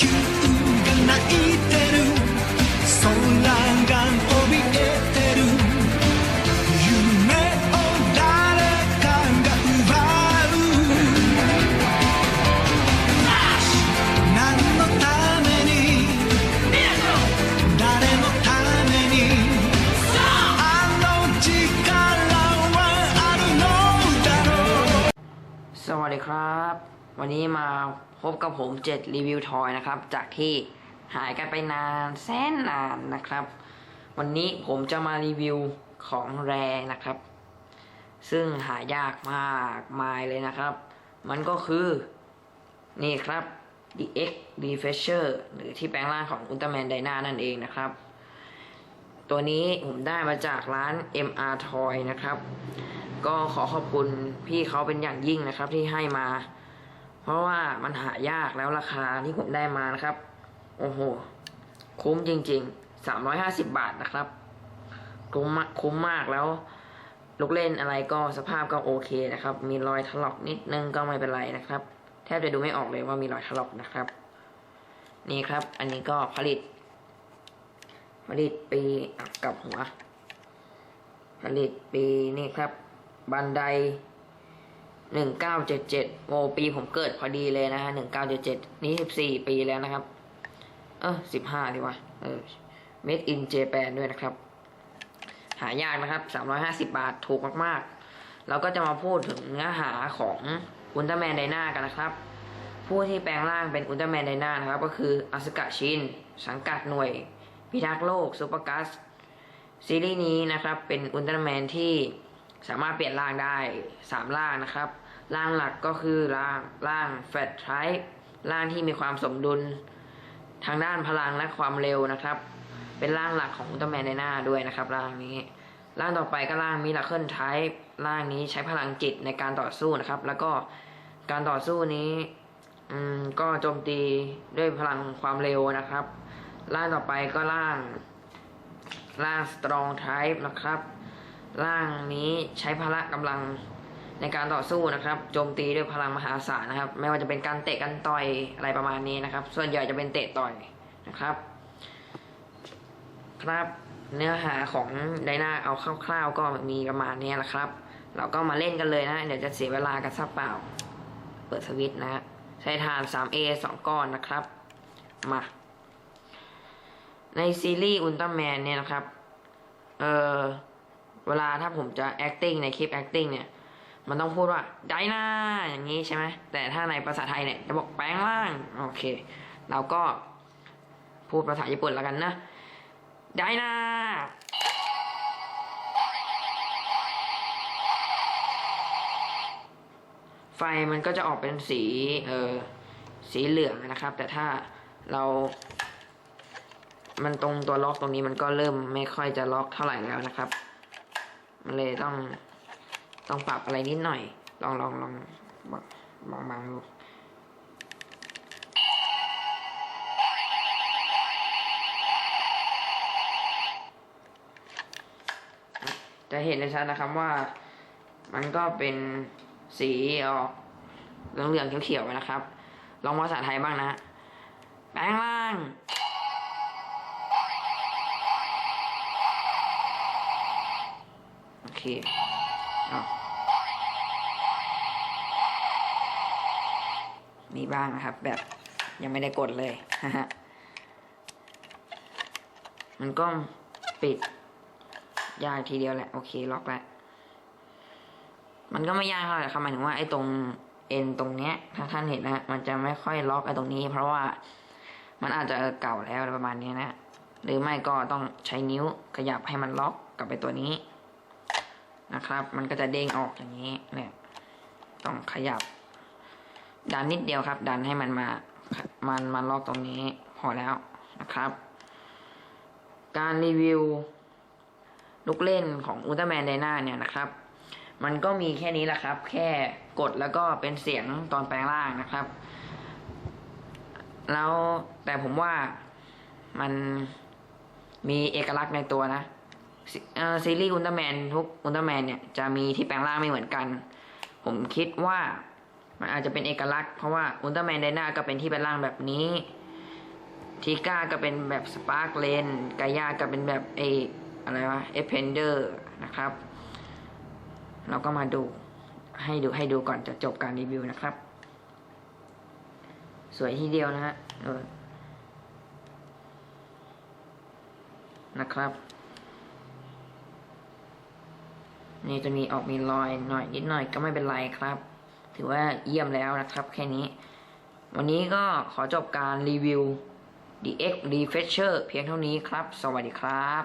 球が泣いてる。んが怯えてる。夢を誰かが奪う。何のために？誰のために？あの力はあるのだろう。ครับ วันนี้มาพบกับผมเจ็ดรีวิวทอยนะครับ จากที่หายกันไปนานแสนนานนะครับ วันนี้ผมจะมารีวิวของแรนะครับ ซึ่งหายากมากมายเลยนะครับ มันก็คือ นี่ครับ DX Refresher หรือที่แปลงร่างของ Ultraman Dyna นั่นเองนะครับ ตัวนี้ผมได้มาจากร้าน MR Toy นะครับ ก็ขอขอบคุณพี่เขาเป็นอย่างยิ่งนะครับที่ให้มา ราะว่ามันหายากแล้วราคาที่ผมได้มานะครับ โอ้โห คุ้มจริงๆ350บาทนะครับ คุ้มมากคุ้มมากแล้ว ลูกเล่นอะไรก็สภาพก็โอเคนะครับ มีรอยถลอกนิดนึงก็ไม่เป็นไรนะครับ แทบจะดูไม่ออกเลยว่ามีรอยถลอกนะครับ นี่ครับ อันนี้ก็ผลิต ผลิตปีกับหัว ผลิตปีนี่ครับ บันได หนึ่งเก้าเจ็ดเจ็ดโอปีผมเกิดพอดีเลยนะฮะหนึ่งเก้าเจ็ดเจ็ดนี่สิบสี่ปีแล้วนะครับ เออสิบห้าดีว่าเออ made in Japan ด้วยนะครับ หายากนะครับสามร้อยห้าสิบาทถูกมากๆ เราก็จะมาพูดถึงเนื้อหาของอุลตร้าแมนไดนากันนะครับผู้ที่แปลงร่างเป็นอุลตร้าแมนไดนานะครับ ก็คืออาสกะชิน สังกัดหน่วย พิทักษ์โลกซูเปอร์กัสซีรีส์นี้นะครับ เป็นอุลตร้าแมนที่สามารถเปลี่ยนร่างได้ 3 ร่างนะครับ ร่างหลักก็คือร่างร่างแฟตไทป์ร่างที่มีความสมดุล ทางด้านพลังและความเร็วนะครับ เป็นร่างหลักของอุลตร้าแมนในหน้าด้วยนะครับ ร่างนี้ ร่างต่อไปก็ร่างมิราเคิลไทป์ร่างนี้ใช้พลังจิตในการต่อสู้นะครับ แล้วก็การต่อสู้นี้อืมก็โจมตีด้วยพลังความเร็วนะครับ ร่างต่อไปก็ร่างร่าง strong type นะครับ ร่างนี้ใช้พละกำลัง ในการต่อสู้นะครับโจมตีด้วยพลังมหาศาลนะครับ ไม่ว่าจะเป็นการเตะกันต่อยอะไรประมาณนี้นะครับ ส่วนใหญ่จะเป็นเตะต่อยนะครับ ครับเนื้อหาของไดนาเอาคร่าวๆก็มีประมาณนี้แหละครับ เราก็มาเล่นกันเลยนะ เดี๋ยวจะเสียเวลากันสักเปล่า เปิดสวิตช์นะฮะใช้ทาน 3A 2 ก้อนนะครับ มา ในซีรีส์อุลตร้าแมนเนี่ยนะครับ เออเวลาถ้าผมจะ acting ในคลิป acting เนี่ย มันต้องพูดว่าไดนาอย่างนี้ใช่ไหมแต่ถ้าในภาษาไทยเนี่ยจะบอกแปลงร่างโอเค เราก็พูดภาษาญี่ปุ่นแล้วกันนะไดนาไฟมันก็จะออกเป็นสีเออสีเหลืองนะครับ แต่ถ้าเรามันตรงตัวล็อกตรงนี้มันก็เริ่มไม่ค่อยจะล็อกเท่าไหร่แล้วนะครับ มันเลยต้อง ต้องปรับอะไรนิดหน่อย ลองลองลองบางบางบางดูจะเห็นได้ชัดนะครับว่า มันก็เป็นสีออกเหลืองๆเขียวๆนะครับ ลองภาษาไทยบ้างนะแปลงร่างโอเคเอา มีบ้างนะครับ แบบยังไม่ได้กดเลยมันก็ปิด ยากทีเดียวแหละ โอเคล็อกแล้วมันก็ไม่ยากเท่าไหร่ครับหมายถึงว่าไอ้ตรงเอ็นตรงเนี้ยถ้าท่านเห็นนะมันจะไม่ค่อยล็อกไอ้ตรงนี้ เพราะว่ามันอาจจะเก่าแล้วประมาณนี้นะหรือไม่ก็ต้องใช้นิ้วขยับให้มันล็อกกับไปตัวนี้นะครับ มันก็จะเด้งออกอย่างนี้เนี่ยต้องขยับ ดันนิดเดียวครับ ดันให้มันมา มันมาล็อกตรงนี้พอแล้วนะครับ การรีวิวลูกเล่นของอุลตร้าแมนไดนาเนี่ยนะครับ มันก็มีแค่นี้แหละครับ แค่กดแล้วก็เป็นเสียงตอนแปลงร่างนะครับ แล้วแต่ผมว่ามันมีเอกลักษณ์ในตัวนะซีรีส์อุลตร้าแมนทุกอุลตร้าแมนเนี่ยจะมีที่แปลงร่างไม่เหมือนกัน ผมคิดว่า มันอาจจะเป็นเอกลักษณ์เพราะว่าอุลตร้าแมนไดนาก็เป็นที่แปลงร่างแบบนี้ทีก้าก็เป็นแบบสปาร์กเลนกายาก็เป็นแบบเออะไรวะเอเพนเดอร์นะครับ เราก็มาดูให้ดูให้ดูก่อนจะจบการรีวิวนะครับ สวยทีเดียวนะฮะเออนะครับ นี่จะมีออกมีรอยหน่อยนิดหน่อยก็ไม่เป็นไรครับ ถือว่าเยี่ยมแล้วนะครับแค่นี้ วันนี้ก็ขอจบการรีวิว DX Refresher เพียงเท่านี้ครับ สวัสดีครับ